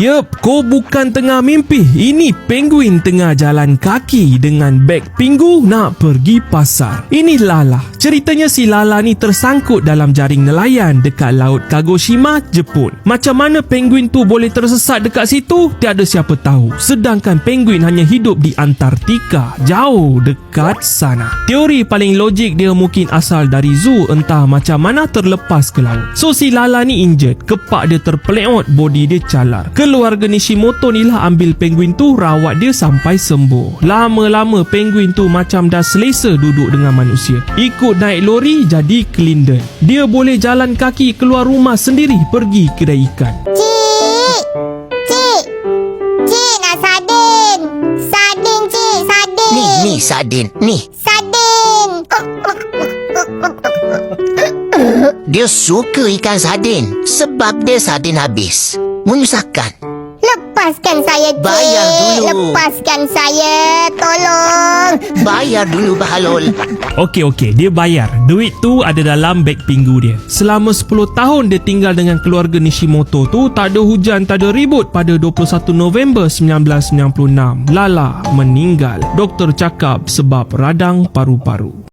Yup, kau bukan tengah mimpi. Ini penguin tengah jalan kaki dengan beg pinggu nak pergi pasar. Ini Lala. Ceritanya si Lala ni tersangkut dalam jaring nelayan dekat laut Kagoshima, Jepun. Macam mana penguin tu boleh tersesat dekat situ? Tiada siapa tahu. Sedangkan penguin hanya hidup di Antartika, jauh dekat sana. Teori paling logik dia mungkin asal dari zoo entah macam mana terlepas ke laut. So si Lala ni injured, kepak dia terpeleot, body dia calar. Keluarga Nishimoto ni lah ambil penguin tu rawat dia sampai sembuh. Lama-lama penguin tu macam dah selesa duduk dengan manusia. Ikut naik lori jadi cleaner. Dia boleh jalan kaki keluar rumah sendiri pergi kedai ikan. Cik! Cik! Cik nak sardin! Sardin cik, sardin! Ni, ni sardin. Ni. Sardin! Dia suka ikan sardin sebab dia sardin habis. Menyusahkan. Lepaskan saya cik! Bayar dulu. Lepaskan saya! Tolong! Bayar dulu Bahalul. Okey okey, dia bayar. Duit tu ada dalam beg pinggu dia. Selama 10 tahun dia tinggal dengan keluarga Nishimoto tu, tak ada hujan, tak ada ribut. Pada 21 November 1996, Lala meninggal. Doktor cakap sebab radang paru-paru.